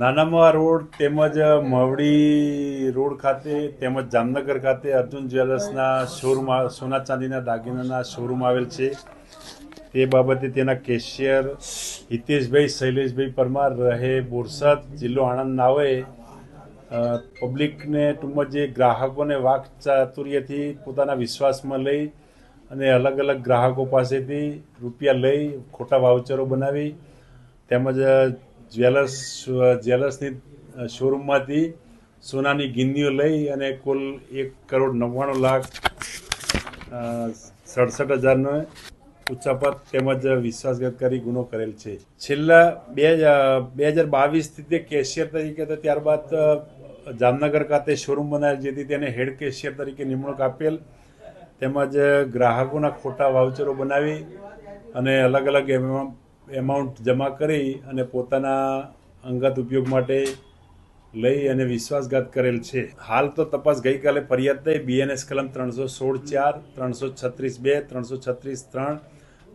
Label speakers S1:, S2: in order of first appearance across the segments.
S1: નાનામા road તેમજ Mavdi road ખાતે તેમજ જામનગર ખાતે અર્જુન જ્વેલર્સના શોરૂમ સોના ચાંદીના દાગીનાના શોરૂમ આવેલ છે. તે બાબતે તેના કેશિયર હિતેશભાઈ, શૈલેષભાઈ પરમાર રહે બોરસદ, જિલ્લો આણંદ નાવે. પબ્લિકને ટૂંકમાં જે ગ્રાહકોને વાક ચાતુર્યથી પોતાના વિશ્વાસમાં લઈ અને અલગ અલગ ગ્રાહકો પાસેથી રૂપિયા લઈ ખોટા વાઉચરો બનાવી તેમજ જ્વેલર્સ જ્વેલર્સની શોરૂમમાંથી સોનાની ગિન્નીઓ લઈ અને કુલ એક કરોડ નવ્વાણું લાખ સડસઠ હજારનો ઉચ્ચાપત તેમજ વિશ્વાસઘાત કરી ગુનો કરેલ છે. છેલ્લા બે બે હજાર બાવીસથી તે કેશિયર તરીકે હતો ત્યારબાદ જામનગર ખાતે શોરૂમ બનાવેલ જેથી તેને હેડ કેશિયર તરીકે નિમણૂક આપેલ, તેમજ ગ્રાહકોના ખોટા વાઉચરો બનાવી અને અલગ અલગ એમા- એમાઉન્ટ જમા કરી અને પોતાના અંગત ઉપયોગ માટે લઈ અને વિશ્વાસઘાત કરેલ છે. હાલ તો તપાસ ગઈકાલે ફરિયાદ થઈ. બીએનએસ કલમ ત્રણસો સોળ ચાર, ત્રણસો છત્રીસ બે, ત્રણસો છત્રીસ ત્રણ,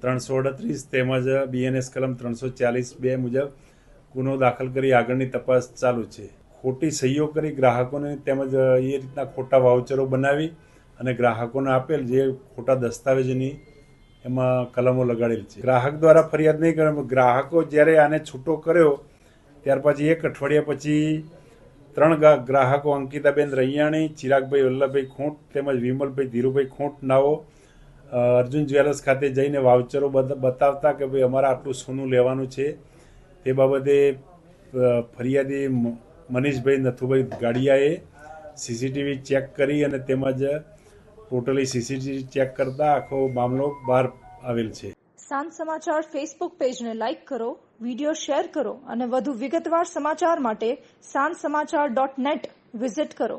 S1: ત્રણસો અડત્રીસ તેમજ બીએનએસ કલમ ત્રણસો ચાલીસ બે મુજબ ગુનો દાખલ કરી આગળની તપાસ ચાલુ છે. ખોટી સહીઓ કરી ગ્રાહકોને તેમજ એ રીતના ખોટા વાઉચરો બનાવી અને ગ્રાહકોને આપેલ જે ખોટા દસ્તાવેજોની એમાં કલમો લગાડેલ છે. ગ્રાહક દ્વારા ફરિયાદ નહીં કરે ગ્રાહકો જ્યારે આને છૂટો કર્યો, ત્યાર પછી એક અઠવાડિયા પછી ત્રણ ગ્રાહકો અંકિતાબેન રૈયાણી, ચિરાગભાઈ વલ્લભભાઈ ખૂંટ તેમજ વિમલભાઈ ધીરુભાઈ ખૂંટ નાઓ અર્જુન જ્વેલર્સ ખાતે જઈને વાઉચરો બત- બતાવતા કે ભાઈ અમારે આટલું સોનું લેવાનું છે. તે બાબતે ફરિયાદી મનીષભાઈ નથુભાઈ ગાડિયાએ સીસીટીવી ચેક કરી અને તેમજ ટોટલી સીસીટીવી ચેક કરતા આખો મામલો બહાર આવેલ છે.
S2: સાંજ સમાચાર ફેસબુક પેજને લાઇક કરો વીડિયો શેર કરો અને વધુ વિગતવાર સમાચાર માટે સાંજ સમાચાર ડોટ નેટ વિઝિટ કરો.